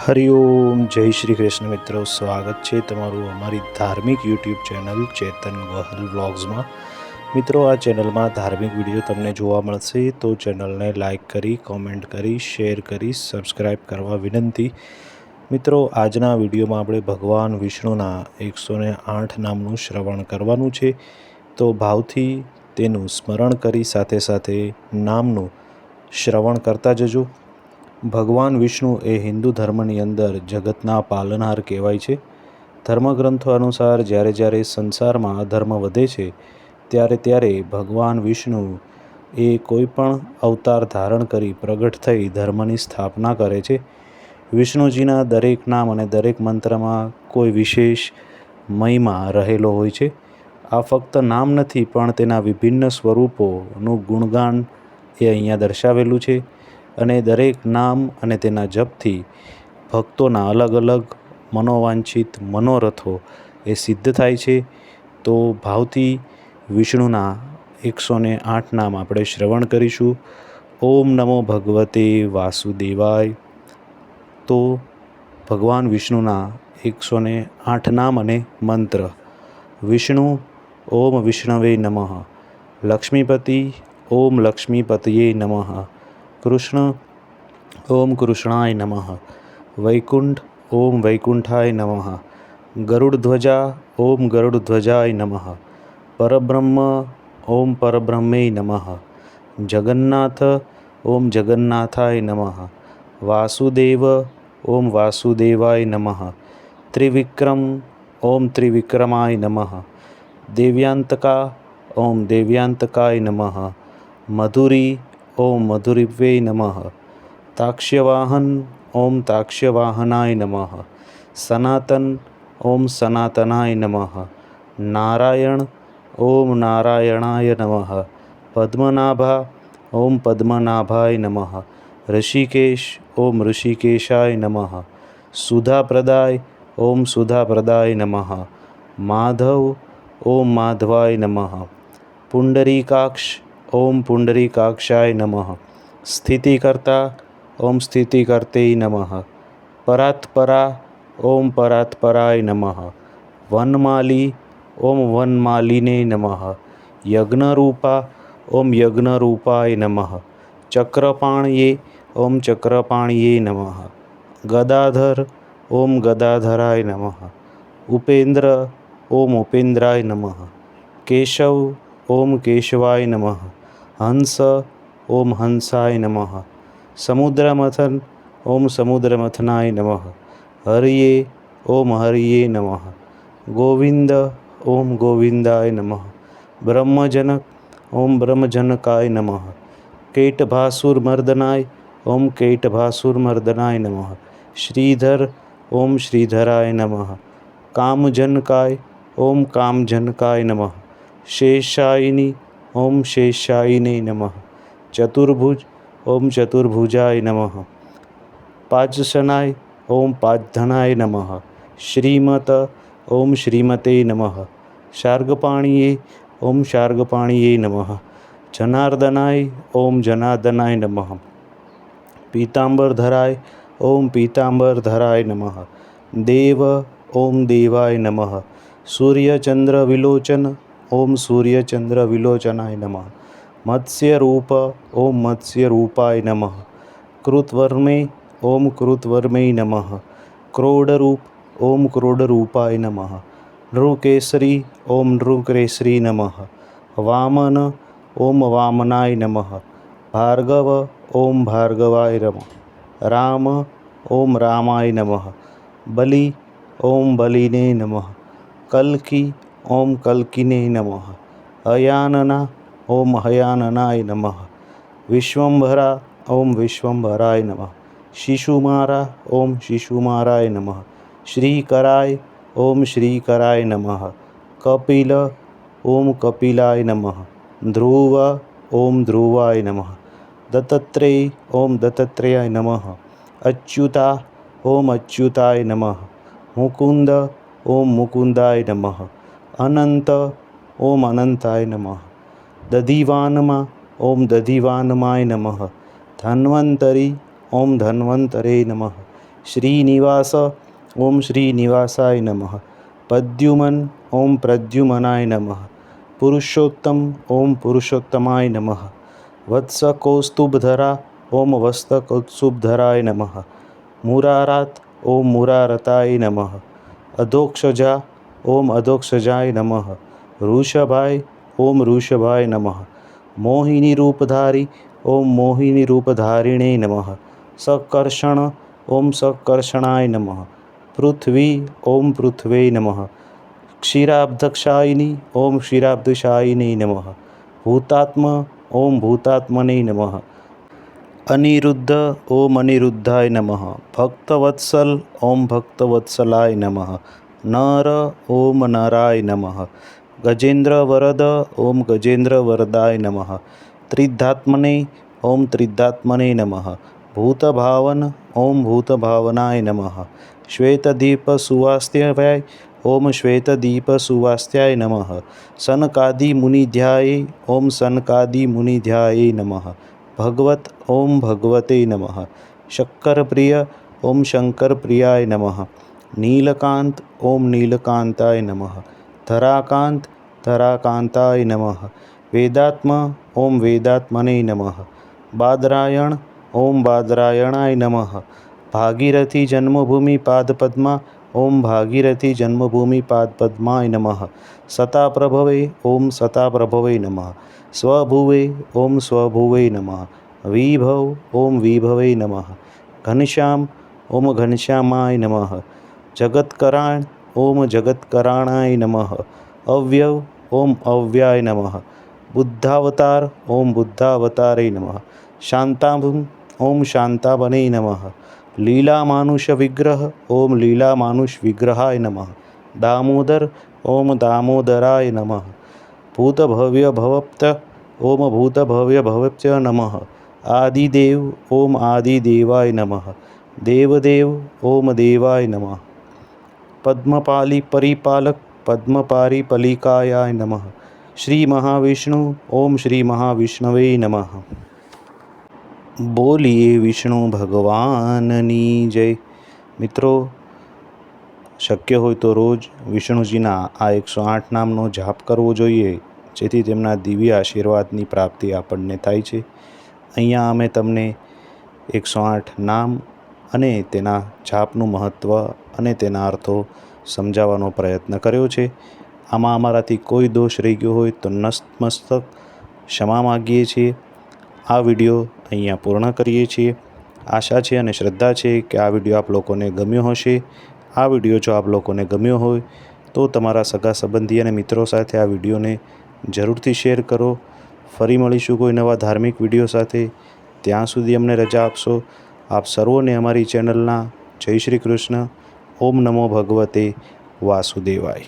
હરિઓમ જય શ્રી કૃષ્ણ મિત્રો, સ્વાગત છે તમારું અમારી ધાર્મિક યુટ્યુબ ચેનલ ચેતન વહલ વ્લોગ્સમાં. મિત્રો, આ ચેનલમાં ધાર્મિક વીડિયો તમને જોવા મળશે, તો ચેનલને લાઇક કરી, કોમેન્ટ કરી, શેર કરી સબસ્ક્રાઈબ કરવા વિનંતી. મિત્રો, આજના વિડીયોમાં આપણે ભગવાન વિષ્ણુના એકસો ને આઠ નામનું શ્રવણ કરવાનું છે. તો ભાવથી તેનું સ્મરણ કરી સાથે સાથે નામનું શ્રવણ કરતા જજો. ભગવાન વિષ્ણુ એ હિન્દુ ધર્મની અંદર જગતના પાલનહાર કહેવાય છે. ધર્મગ્રંથો અનુસાર જ્યારે જ્યારે સંસારમાં અધર્મ વધે છે, ત્યારે ત્યારે ભગવાન વિષ્ણુ એ કોઈ પણ અવતાર ધારણ કરી પ્રગટ થઈ ધર્મની સ્થાપના કરે છે. વિષ્ણુજીના દરેક નામ અને દરેક મંત્રમાં કોઈ વિશેષ મહિમા રહેલો હોય છે. આ ફક્ત નામ નથી, પણ તેના વિભિન્ન સ્વરૂપોનું ગુણગાન એ અહીંયા દર્શાવેલું છે. અને દરેક નામ અને તેના જપથી ભક્તોના અલગ અલગ મનોવાંછિત મનોરથો એ સિદ્ધ થાય છે. તો ભાવથી વિષ્ણુના એકસો ને આઠ નામ આપણે શ્રવણ કરીશું. ઓમ નમો ભગવતે વાસુદેવાય. તો ભગવાન વિષ્ણુના એકસો ને આઠ નામ અને મંત્ર. વિષ્ણુ, ઓમ વિષ્ણવે નમઃ. લક્ષ્મીપતિ, ઓમ લક્ષ્મીપતયે નમઃ. કૃષ્ણ ઓમ કૃષ્ણાય નમઃ વૈકુંઠ ઓમ વૈકુંઠાય નમઃ ગરુડધ્વજા ઓમ ગરુડધ્વજાય નમઃ પરબ્રહ્મ ઓમ પરબ્રહ્મે નમઃ જગન્નાથ ઓમ જગન્નાથાય નમઃ વાસુદેવ ઓમ વાસુદેવાય નમઃ ત્રિવિક્રમ ઓમ ત્રિવિક્રમાય નમઃ દેવ્યાંતકા ઓમ દેવ્યાંતકાય નમઃ મધુરી ઓમ મધુરિવે નમઃ. તાક્ષ્યવાહન, ઓમ તાક્ષ્યવાહનાય નમઃ. સનાતન, ઓમ સનાતનાય નમઃ. નારાયણ, ઓમ નારાયણાય નમઃ. પદ્મનાભા, ઓમ પદ્મનાભાય નમઃ. ઋષિકેશ, ઓમ ઋષિકેશાય નમઃ. સુધાપ્રદાય, ઓમ સુધાપ્રદાય નમઃ. માધવ, ઓમ માધવાય નમઃ. પુંડરીકાક્ષ ઓમ પુંડરીકાક્ષાય નમઃ સ્થિતિકર્તા ઓમ સ્થિતિકર્તે નમઃ પરાત્પરા ઓમ પરાત્પરાય નમઃ વનમાલી ઓમ વનમાલિને નમઃ યજ્ઞરૂપા ઓમ યજ્ઞરૂપાય નમઃ ચક્રપાણ્યે ઓમ ચક્રપાણ્યે નમઃ ગદાધર ઓમ ગદાધરાય નમઃ ઉપેન્દ્ર ઓમ ઉપેન્દ્રાય નમઃ કેશવ ઓમ કેશવાય નમઃ હંસ ઓમ હંસાય નમઃ. સમુદ્રમથન ઓમ સમુદ્રમથનાય નમઃ. હરિયે ઓમ હરિયે નમઃ. ગોવિંદ ઓમ ગોવિંદાય નમઃ. બ્રહ્મજનક ઓમ બ્રહ્મજનકાય નમઃ. કૈટભાસુરમર્દનાય ઓમ કૈટભાસુરમર્દનાય નમઃ. શ્રીધર ઓમ શ્રીધરાય નમઃ. કામજનકાય ઓમ કામજનકાય નમઃ. શેષાયિની ઓમ શેષાયિને નમઃ ચતુર્ભુજ ઓમ ચતુર્ભુજાય નમઃ પાચસનાય ઓમ પાચધનાય નમઃ શ્રીમત ઓમ શ્રીમતે નમઃ શાર્ગપાણીએ ઓમ શાર્ગપાણીએ નમઃ જનાર્દનાય ઓમ જનાર્દનાય નમઃ પીતાંબરધરાય ઓમ પીતાંબરધરાય નમઃ દેવ ઓમ દેવાય નમઃ સૂર્યચંદ્ર વિલોચન ઓમ સૂર્યચંદ્ર વિલોચનાય નમઃ. મત્સ્યરૂપ ઓમ મત્સ્યરૂપાય નમઃ. કૃતવર્મે ઓમ કૃતવર્મે નમઃ. ક્રોડરૂપ ઓમ ક્રોડરૂપાય નમઃ. નૃકેસરી ઓમ નૃકેસરી નમઃ. વામન ઓમ વામનાય નમઃ. ભાર્ગવ ઓમ ભાર્ગવાય નમઃ. રામ ઓમ રામાય નમઃ. બલિ ઓમ બલિને નમઃ. કલ્કી ઓમ કલ્કિને નમઃ. હયાનના ઓમ હયાનનાય નમઃ. વિશ્વંભરા ઓમ વિશ્વંભરાય નમઃ. શિશુમારા ઓમ શિશુમારાય નમઃ. શ્રીકરાય ઓમ શ્રીકરાય નમઃ. કપિલ ઓમ કપિલાય નમઃ. ધ્રુવ ઓમ ધ્રુવાય નમઃ. દત્તત્રેય ઓમ દત્તત્રેયાય નમઃ. અચ્યુતા ઓમ અચ્યુતાય નમઃ. મુકુંદ ઓમ મુકુંદાય નમઃ. અનંત ઓમ અનંતાય નમઃ. દધિવાનમાં ઓમ દધિવાનમાય નમઃ. ધન્વંતરી ઓમ ધન્વંતરે નમઃ. શ્રીનિવાસ ઓમ શ્રીનિવાસાય નમઃ. પદ્યુમન ઓમ પ્રદ્યુમનાય નમઃ. પુરુષોત્તમ ઓમ પુરુષોત્તમાય નમઃ. વત્સકૌસ્તુભધરા ઓમ વસ્તકૌત્સુભધરાય નમઃ. મુરારાત ઓમ મુરારતાય નમઃ. અધોક્ષજા ઓમ અધોક્ષજાય નમઃ. ઋષભાય, ઓમ ઋષભાય નમઃ. મોહિની રૂપધારી, ઓમ મોહિની રૂપધારિણે નમઃ. સકર્ષણ, ઓમ સકર્ષણાય નમઃ. પૃથ્વી, ઓમ પૃથ્વે નમઃ. ક્ષીરાબ્ધક્ષાયિની, ઓમ ક્ષીરાબ્ધશાયિની નમઃ. ભૂતાત્મ, ઓમ ભૂતાત્મને નમઃ. અનિરુદ્ધ, ઓમ અનિરુદ્ધાય નમઃ. ભક્તવત્સલ, ઓમ ભક્તવત્સલાય નમઃ. नर ॐ नराय नमः। गजेन्द्रवरद ॐ गजेन्द्रवरदाय नमः। त्रिधात्मने ॐ त्रिधात्मने नमः। भूतभावन ॐ भूतभावनाय नमः। श्वेतदीपसुवास्त्यवाय ॐ श्वेतदीपसुवास्त्याय नमः। शनकादिमुनिध्याय ॐ सनकादिमुनिध्याय नमः। भगवत् ॐ भगवते नमः। शक्करप्रिय ॐ शङ्करप्रियाय नमः। નીલકાંત ઓમ નીલકાંતાય નમઃ ધરાકાંત ધરાકાંતાય નમઃ વેદાત્મ ઓમ વેદાત્મને નમઃ બાદરાયણ ઓમ બાદરાયણાય નમઃ ભાગીરથી જન્મભૂમિ પાદપદ્મા ઓમ ભાગીરથી જન્મભૂમિ પાદપદ્માય નમઃ સતાપ્રભવે ઓમ સતાપ્રભવે નમઃ સ્વભુવે ઓમ સ્વભુવે નમઃ વિભવ ઓમ વિભવે નમઃ ઘનશ્યામ ઓમ ઘનશ્યામાય નમઃ જગત્કરાણ ઓમ જગત્કરાણાય નમઃ અવ્યવ ઓમ અવ્યાય નમઃ બુદ્ધાવતાર ઓમ બુદ્ધાવતારે નમઃ શાંતાભુમ ઓમ શાંતાબને નમઃ લીલામાનુષ વિગ્રહ ઓમ લીલામાનુષ વિગ્રહાય નમઃ દામોદર ઓમ દામોદરાય નમઃ ભૂતભવ્ય ભવપ્ત ઓમ ભૂતભવ્ય ભવપ્ય નમઃ આદિદેવ ઓમ આદિદેવાય નમઃ દેવદેવ ઓમ દેવાય નમઃ પદ્મપાલી પરિપાલક પદ્મપારી પલિકાયાય નમઃ શ્રી મહાવિષ્ણુ ઓમ શ્રી મહાવિષ્ણવે નમઃ બોલીએ વિષ્ણુ ભગવાનની જય મિત્રો શક્ય હોય તો રોજ વિષ્ણુજીના આ એકસો આઠ નામનો જાપ કરવો જોઈએ જેથી તેમના દિવ્ય આશીર્વાદની પ્રાપ્તિ આપણને થાય છે। અહીંયા અમે તમને એકસો આઠ નામ અને તેના છાપનું મહત્ત્વ અને તેના અર્થો સમજાવવાનો પ્રયત્ન કર્યો છે. આમાં અમારાથી કોઈ દોષ રહી ગયો હોય તો નસ્તમસ્તક ક્ષમા માગીએ છીએ. આ વીડિયો અહીંયા પૂર્ણ કરીએ છીએ. આશા છે અને શ્રદ્ધા છે કે આ વીડિયો આપ લોકોને ગમ્યો હશે. આ વીડિયો જો આપ લોકોને ગમ્યો હોય તો તમારા સગા સંબંધી અને મિત્રો સાથે આ વિડીયોને જરૂરથી શેર કરો. ફરી મળીશું કોઈ નવા ધાર્મિક વીડિયો સાથે. ત્યાં સુધી અમને રજા આપશો. આપ સર્વોને અમારી ચેનલના જય શ્રી કૃષ્ણ. ઓમ નમો ભગવતે વાસુદેવાય.